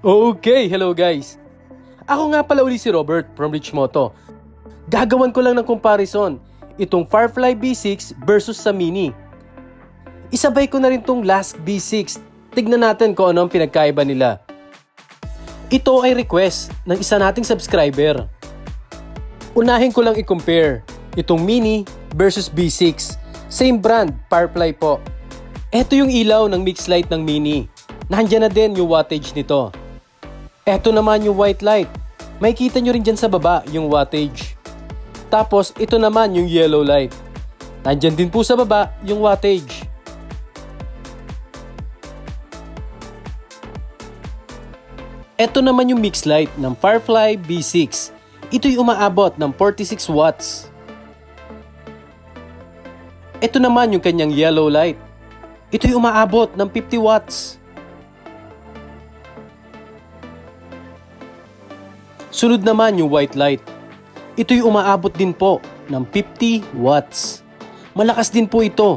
Okay, hello guys. Ako nga pala uli si Robert from Rich Moto. Gagawan ko lang ng comparison itong Firefly B6 versus sa Mini. Isabay ko na rin tong Lask B6. Tignan natin kung ano ang pinagkaiba nila. Ito ay request ng isa nating subscriber. Unahin ko lang i-compare itong Mini versus B6. Same brand, Firefly po. Ito yung ilaw ng mix light ng Mini. Nandiyan na din yung wattage nito. Ito naman yung white light. May kita nyo rin dyan sa baba yung wattage. Tapos ito naman yung yellow light. Nandyan din po sa baba yung wattage. Ito naman yung mix light ng Firefly B6. Ito'y umaabot ng 46 watts. Ito naman yung kanyang yellow light. Ito'y umaabot ng 50 watts. Sunod naman yung white light. Ito'y umaabot din po ng 50 watts. Malakas din po ito.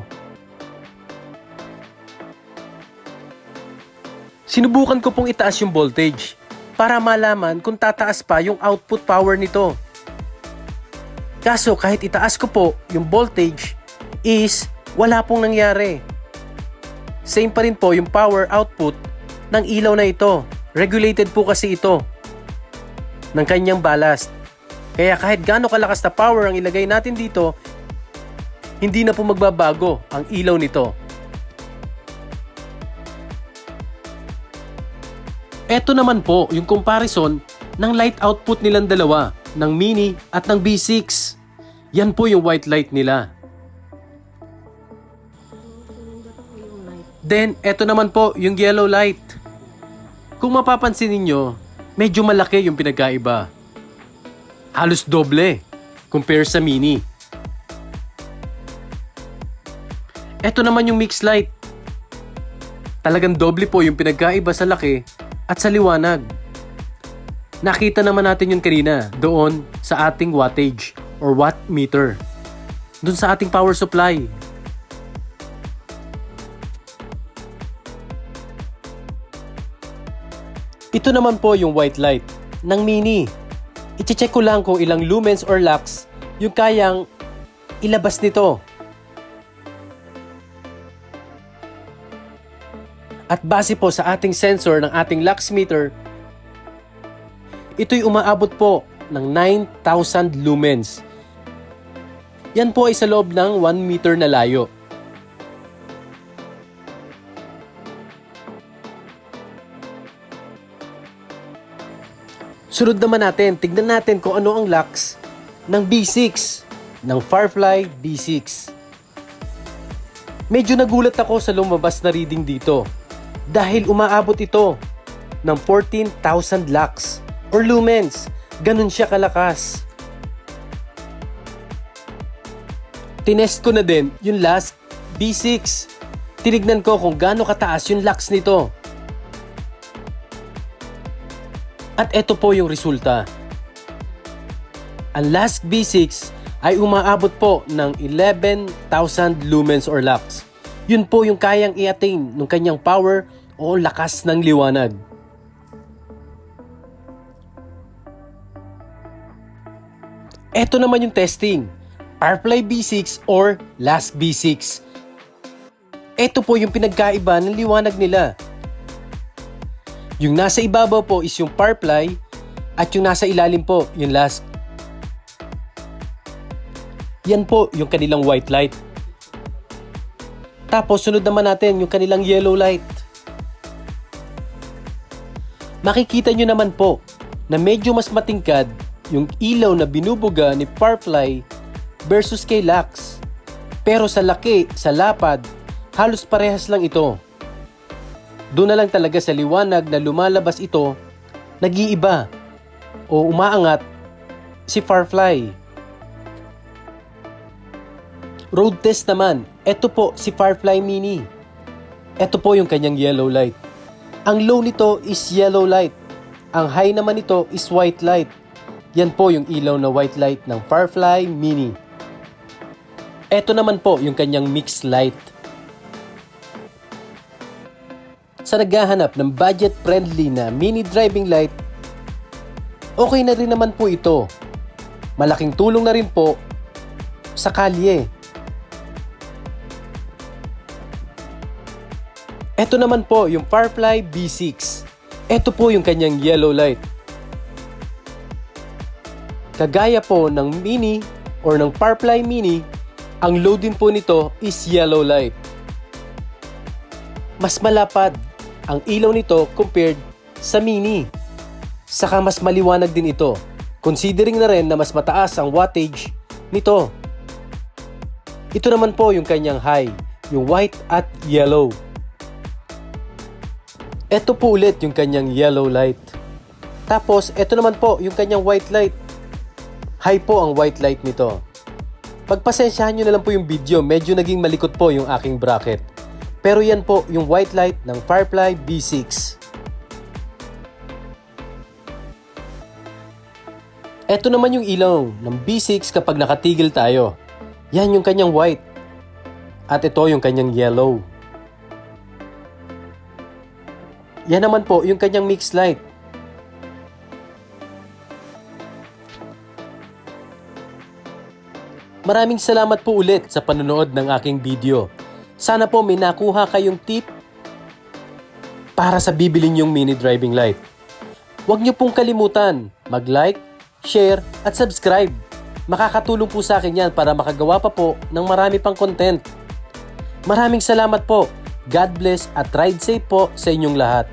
Sinubukan ko pong itaas yung voltage para malaman kung tataas pa yung output power nito. Kaso kahit itaas ko po yung voltage is wala pong nangyari. Same pa rin po yung power output ng ilaw na ito. Regulated po kasi ito ng kanyang ballast. Kaya kahit gaano kalakas na power ang ilagay natin dito, hindi na po magbabago ang ilaw nito. Ito naman po yung comparison ng light output nilang dalawa, ng Mini at ng B6. Yan po yung white light nila. Then, eto naman po yung yellow light. Kung mapapansin ninyo, medyo malaki yung pinagkaiba. Halos doble compare sa Mini. Eto naman yung mix light. Talagang doble po yung pinagkaiba sa laki at sa liwanag. Nakita naman natin yun kanina doon sa ating wattage or watt meter. Doon sa ating power supply. Ito naman po yung white light ng Mini. Iche-check ko lang kung ilang lumens or lux yung kayang ilabas nito. At base po sa ating sensor ng ating lux meter, ito'y umaabot po ng 9,000 lumens. Yan po ay sa loob ng 1 meter na layo. Sunod naman natin, tignan natin kung ano ang lux ng B6, ng Firefly B6. Medyo nagulat ako sa lumabas na reading dito dahil umaabot ito ng 14,000 lux or lumens. Ganun siya kalakas. Tinest ko na din yung last B6. Tinignan ko kung gaano kataas yung lux nito. At ito po yung resulta. Ang last B6 ay umaabot po ng 11,000 lumens or lux. Yun po yung kayang i-attain ng kanyang power o lakas ng liwanag. Ito naman yung testing. Firefly B6 or Last B6. Ito po yung pinagkaiba ng liwanag nila. Yung nasa ibabaw po is yung Firefly at yung nasa ilalim po yung Last. Yan po yung kanilang white light. Tapos sunod naman natin yung kanilang yellow light. Makikita nyo naman po na medyo mas matingkad yung ilaw na binubuga ni Firefly versus kay Lux. Pero sa laki, sa lapad, halos parehas lang ito. Doon na lang talaga sa liwanag na lumalabas ito, nag-iiba o umaangat si Firefly. Road test naman, ito po si Firefly Mini. Ito po yung kanyang yellow light. Ang low nito is yellow light. Ang high naman nito is white light. Yan po yung ilaw na white light ng Firefly Mini. Ito naman po yung kanyang mixed light. Sa naghahanap ng budget-friendly na mini driving light, okay na rin naman po ito. Malaking tulong na rin po sa kalye. Ito naman po yung Firefly B6. Ito po yung kanyang yellow light. Kagaya po ng Mini or ng Firefly Mini, ang load din po nito is yellow light. Mas malapad ang ilaw nito compared sa Mini. Saka mas maliwanag din ito, considering na rin na mas mataas ang wattage nito. Ito naman po yung kanyang high, yung white at yellow. Ito po ulit yung kanyang yellow light. Tapos, ito naman po yung kanyang white light. High po ang white light nito. Pagpasensyahan nyo na lang po yung video, medyo naging malikot po yung aking bracket. Pero yan po yung white light ng Firefly B6. Ito naman yung ilaw ng B6 kapag nakatigil tayo. Yan yung kanyang white. At ito yung kanyang yellow. Yan naman po yung kanyang mixed light. Maraming salamat po ulit sa panonood ng aking video. Sana po may nakuha kayong tip para sa bibili niyong mini driving light. Huwag niyo pong kalimutan mag-like, share at subscribe. Makakatulong po sa akin yan para makagawa pa po ng marami pang content. Maraming salamat po. God bless at ride safe po sa inyong lahat.